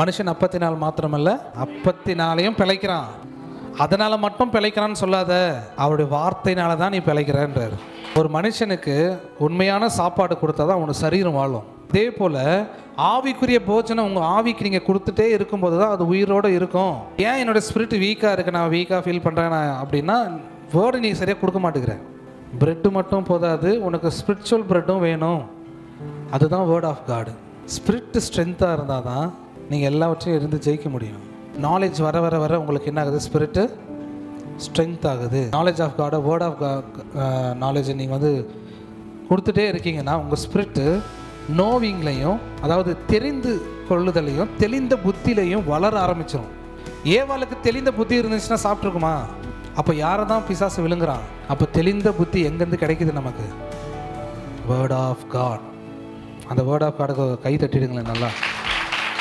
மனுஷன் அப்பத்தினால் மாத்திரமல்ல அப்பத்தினாலையும் பிழைக்கிறான். அதனால மட்டும் பிழைக்கிறான்னு சொல்லாத அவருடைய வார்த்தையினால தான் நீ பிழைக்கிறன்றார். ஒரு மனுஷனுக்கு உண்மையான சாப்பாடு கொடுத்தா தான் அவனுக்கு சரீரம் வாழும். அதே போல் ஆவிக்குரிய போஜனை உங்கள் ஆவிக்கு நீங்கள் கொடுத்துட்டே இருக்கும்போது தான் அது உயிரோடு இருக்கும். ஏன் என்னோட ஸ்பிரிட் வீக்காக இருக்கு நான் வீக்காக ஃபீல் பண்ணுறேன் நான் அப்படின்னா வேர்டு நீ சரியாக கொடுக்க மாட்டேங்கிறேன் பிரெட்டு மட்டும் போதாது உனக்கு ஸ்பிரிச்சுவல் பிரெட்டும் வேணும். அதுதான் வேர்ட் ஆஃப் காடு ஸ்பிரிட் ஸ்ட்ரென்த்தாக இருந்தால் தான் நீங்கள் எல்லாவற்றையும் இருந்து ஜெயிக்க முடியும். நாலேஜ் வர வர வர உங்களுக்கு என்ன ஆகுது? ஸ்பிரிட்டு ஸ்ட்ரென்த் ஆகுது. நாலேஜ் ஆஃப் காடை வேர்ட் ஆஃப் நாலேஜை நீங்கள் வந்து கொடுத்துட்டே இருக்கீங்கன்னா உங்கள் ஸ்பிரிட்டு நோவிங்லையும் அதாவது தெரிந்து கொள்ளுதலையும் தெளிந்த புத்திலையும் வளர ஆரம்பிச்சிடும் ஏவாளுக்கு தெளிந்த புத்தி இருந்துச்சுன்னா சாப்பிட்ருக்குமா அப்போ யாரை தான் பிசாசு விழுங்குறான்? அப்போ தெளிந்த புத்தி எங்கேருந்து கிடைக்குது நமக்கு? வேர்ட் ஆஃப் காட் அந்த வேர்ட் ஆஃப் காடுக்கு கை தட்டிடுங்களேன் நல்லா.